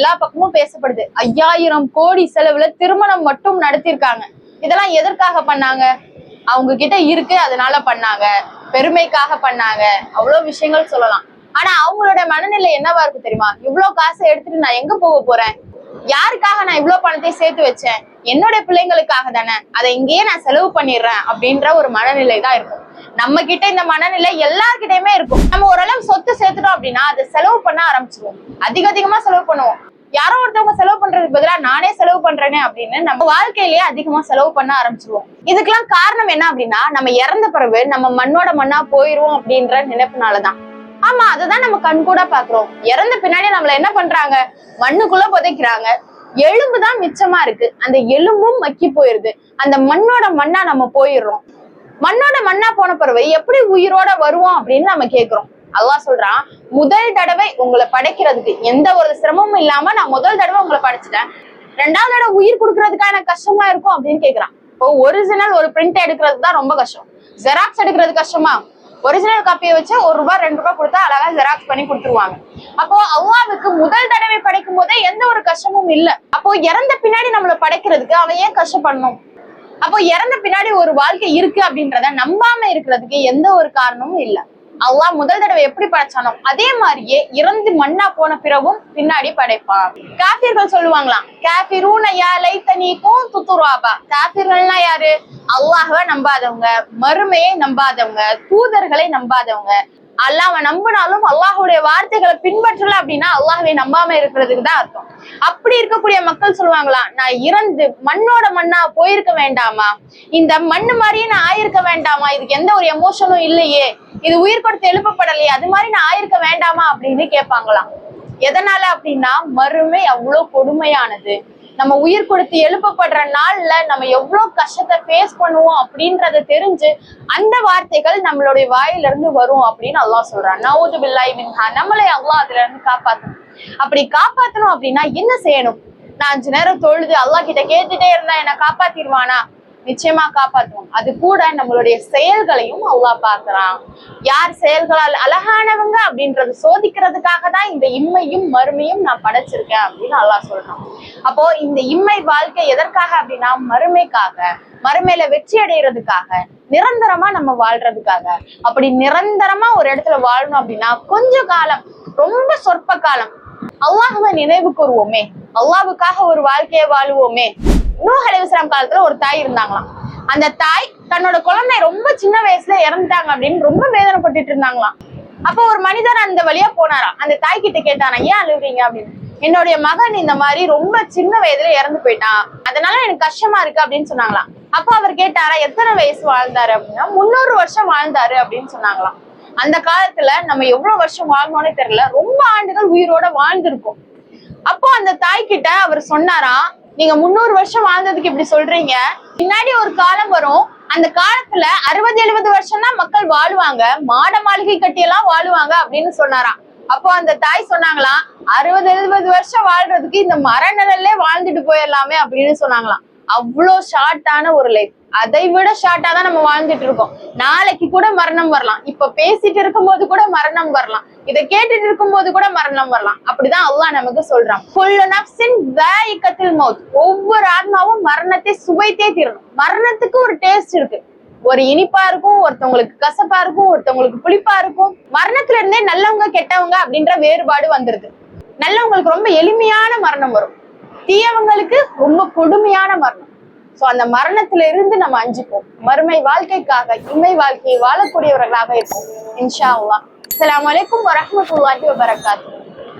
எல்லா பக்கமும் பேசப்படுது. ஐயாயிரம் கோடி செலவுல திருமணம் மட்டும் நடத்திருக்காங்க. இதெல்லாம் எதற்காக பண்ணாங்க? அவங்க கிட்ட இருக்கு அதனால பண்ணாங்க. பெருமைக்காக பண்ணாங்க. அவ்வளவு விஷயங்கள் சொல்லலாம். ஆனா அவங்களோட மனநிலை என்னவா இருக்கு தெரியுமா? இவ்வளவு காசை எடுத்துட்டு நான் எங்க போக போறேன்? யாருக்காக நான் இவ்வளவு பணத்தை சேர்த்து வச்சேன்? என்னோட பிள்ளைங்களுக்காக தானே? அதை இங்கேயே நான் செலவு பண்ணிடுறேன் அப்படின்ற ஒரு மனநிலை தான் இருக்கும். நம்ம கிட்ட இந்த மனநிலை எல்லார்கிட்டயுமே இருக்கும். நம்ம ஓரளவு சொத்து சேர்த்துட்டோம் அப்படின்னா அதை செலவு பண்ண ஆரம்பிச்சிருவோம். அதிக அதிகமா செலவு பண்ணுவோம். யாரோ ஒருத்தவங்க செலவு பண்றதுக்கு பதிலா நானே செலவு பண்றேனே அப்படின்னு நம்ம வாழ்க்கையிலேயே அதிகமா செலவு பண்ண ஆரம்பிச்சிருவோம். இதுக்கெல்லாம் காரணம் என்ன அப்படின்னா நம்ம இறந்த பிறகு நம்ம மண்ணோட மண்ணா போயிருவோம் அப்படின்ற நினைப்புனாலதான். ஆமா அதுதான் நம்ம கண் கூட பாக்குறோம் இறந்த பின்னாடி நம்மள என்ன பண்றாங்க? மண்ணுக்குள்ள புதைக்கிறாங்க. எலும்பு தான் மிச்சமா இருக்கு. அந்த எலும்பும் மக்கி போயிருது. அந்த மண்ணோட மண்ணா நம்ம போயிடுறோம். மண்ணோட மண்ணா போன பறவை எப்படி உயிரோட வருவோம் அப்படின்னு நம்ம கேக்குறோம். அல்லாஹ் சொல்றான் முதல் தடவை உங்களை படைக்கிறதுக்கு எந்த ஒரு சிரமமும் இல்லாம நான் முதல் தடவை உங்களை படைச்சிட்டேன். ரெண்டாவது தடவை உயிர் கொடுக்கறதுக்கான கஷ்டமா இருக்கும் அப்படின்னு கேக்குறான். இப்போ ஒரிஜினல் ஒரு பிரிண்ட் எடுக்கிறது தான் ரொம்ப கஷ்டம். ஜெராக்ஸ் எடுக்கிறது கஷ்டமா? ஒரிஜினல் காப்பியை வச்சு ஒரு ரூபாய் ரெண்டு ரூபாய் கொடுத்தா அழகா ஜெராக்ஸ் பண்ணி கொடுத்துருவாங்க. அப்போ அல்லாவுக்கு முதல் தடவை படைக்கும் போதே எந்த ஒரு கஷ்டமும் இல்லை. அப்போ இறந்த பின்னாடி நம்மள படைக்கிறதுக்கு அவன் ஏன் கஷ்டப்படணும்? அப்போ இறந்த பின்னாடி ஒரு வாழ்க்கை இருக்கு அப்படின்றத நம்பாம இருக்கிறதுக்கு எந்த ஒரு காரணமும் இல்ல. அல்லாஹ் முதல் தடவை எப்படி படைச்சானோ அதே மாதிரியே இறந்து மண்ணா போன பிறகும் பின்னாடி படைப்பான். காபிர்கள் சொல்லுவாங்களாம் காபிரூன யா லைத்தனீக்கும் துத்துருவாபா காபிர்கள்னா யாரு? அல்லாஹ்வை நம்பாதவங்க மறுமையை நம்பாதவங்க தூதர்களை நம்பாதவங்க. அல்லாவை நம்பினாலும் அல்லாஹ்வுடைய வார்த்தைகளை பின்பற்றல அப்படின்னா அல்லாஹுவை நம்பாம இருக்கிறதுக்கு தான் அர்த்தம். அப்படி இருக்கக்கூடிய மக்கள் சொல்லுவாங்களா நான் இறந்து மண்ணோட மண்ணா போயிருக்க வேண்டாமா? இந்த மண்ணு மாதிரியே நான் ஆயிருக்க வேண்டாமா? இதுக்கு எந்த ஒரு எமோஷனும் இல்லையே. இது உயிர் கொடுத்து எழுப்பப்படலையே. அது மாதிரி நான் ஆயிருக்க வேண்டாமா? அப்படின்னு கேட்பாங்களாம். எதனால அப்படின்னா மறுமை அவ்வளவு கொடுமையானது. நம்ம உயிர் கொடுத்து எழுப்பப்படுற நாள்ல நம்ம எவ்வளவு கஷ்டத்தை ஃபேஸ் பண்ணுவோம் அப்படின்றத தெரிஞ்சு அந்த வார்த்தைகள் நம்மளுடைய வாயிலிருந்து வரும் அப்படின்னு அல்லாஹ் சொல்றான். நவுது பில்லாய் மின்ஹா அவ்வளோ அல்லாஹ் அதுல இருந்து காப்பாத்தணும். அப்படி காப்பாத்தணும் அப்படின்னா என்ன செய்யணும்? நான் அஞ்சு நேரம் தொழுது அல்லாஹ் கிட்ட கேட்டுட்டே இருந்தா என்ன காப்பாத்திடுவானா? நிச்சயமா காப்பாற்றுவோம் அது கூட நம்மளுடைய செயல்களையும் அல்லாஹ் பாக்குறான் யார் செயல்களால் அழகானவங்க அப்படின்றது சோதிக்கிறதுக்காக தான் இந்த இம்மையும் மறுமையும் நான் படைச்சிருக்கேன் அப்படின்னு அல்லாஹ் சொல்றான். அப்போ இந்த இம்மை வாழ்க்கை எதற்காக அப்படின்னா மறுமைக்காக மறுமையில வெற்றி அடைகிறதுக்காக நிரந்தரமா நம்ம வாழ்றதுக்காக. அப்படி நிரந்தரமா ஒரு இடத்துல வாழணும் அப்படின்னா கொஞ்ச காலம் ரொம்ப சொற்ப காலம் அல்லாஹுவை நினைவு கூறுவோமே. அல்லாவுக்காக ஒரு வாழ்க்கையை வாழுவோமே. நூஹ் அலைஹிஸ்ஸலாம் காலத்துல ஒரு தாய் இருந்தாங்களாம். அந்த தாய் தன்னோட குழந்தை ரொம்ப சின்ன வயசுல இறந்துட்டாங்க அப்படின்னு ரொம்ப வேதனைப்பட்டுட்டு இருந்தாங்களாம். அப்போ ஒரு மனிதர் அந்த வழியா போனாராம். அந்த தாய் கிட்ட கேட்டாராம் ஏன் அழுகுறீங்க அப்படின்னு. என்னுடைய மகன் இந்த மாதிரி ரொம்ப சின்ன வயதுல இறந்து போயிட்டான். அதனால எனக்கு கஷ்டமா இருக்கு அப்படின்னு சொன்னாங்களாம். அப்போ அவர் கேட்டாரா எத்தனை வயசு வாழ்ந்தாரு? அப்படின்னா முன்னூறு வருஷம் வாழ்ந்தாரு அப்படின்னு சொன்னாங்களாம். அந்த காலத்துல நம்ம எவ்வளவு வருஷம் வாழ்ந்தோன்னே தெரியல. ரொம்ப ஆண்டுகள் உயிரோட வாழ்ந்திருக்கோம். அப்போ அந்த தாய் கிட்ட அவர் சொன்னாராம் நீங்க முன்னூறு வருஷம் வாழ்ந்ததுக்கு இப்படி சொல்றீங்க. பின்னாடி ஒரு காலம் வரும். அந்த காலத்துல அறுபது எழுபது வருஷம் தான் மக்கள் வாழுவாங்க. மாட மாளிகை கட்டி எல்லாம் வாழுவாங்க அப்படின்னு சொன்னாராம். அப்போ அந்த தாய் சொன்னாங்களாம் அறுபது எழுபது வருஷம் வாழ்றதுக்கு இந்த மர நிழல்ல வாழ்ந்துட்டு போயிடலாமே அப்படின்னு சொன்னாங்களாம். அவ்வளோ ஷார்ட்டான ஒரு லைஃப் அதை விட ஷார்ட்டா தான் நம்ம வாழ்ந்துட்டு இருக்கோம். நாளைக்கு கூட மரணம் வரலாம். இப்ப பேசிட்டு இருக்கும்போது கூட மரணம் வரலாம். இதை கேட்டுட்டு இருக்கும்போது கூட மரணம் வரலாம். அப்படிதான் அல்லாஹ் நமக்கு சொல்றான். குல்லு நஃப்ஸின் மௌத். ஒவ்வொரு ஆத்மாவும் மரணத்தை சுவைத்தே தீரணும். மரணத்துக்கு ஒரு டேஸ்ட் இருக்கு. ஒரு இனிப்பா இருக்கும் ஒருத்தவங்களுக்கு கசப்பா இருக்கும் ஒருத்தவங்களுக்கு புளிப்பா இருக்கும். மரணத்துல இருந்தே நல்லவங்க கெட்டவங்க அப்படின்ற வேறுபாடு வந்துருது. நல்லவங்களுக்கு ரொம்ப எளிமையான மரணம் வரும். தீயவங்களுக்கு ரொம்ப கொடுமையான மரணம். சோ அந்த மரணத்துல இருந்து நம்ம அஞ்சுப்போம். மறுமை வாழ்க்கைக்காக இம்மை வாழ்க்கையை வாழக்கூடியவர்களாக இருப்போம். இன்ஷா அல்லா அஸ்ஸலாமு அலைக்கும் வரஹ்மத்துல்லாஹி வபரகாத்துஹு.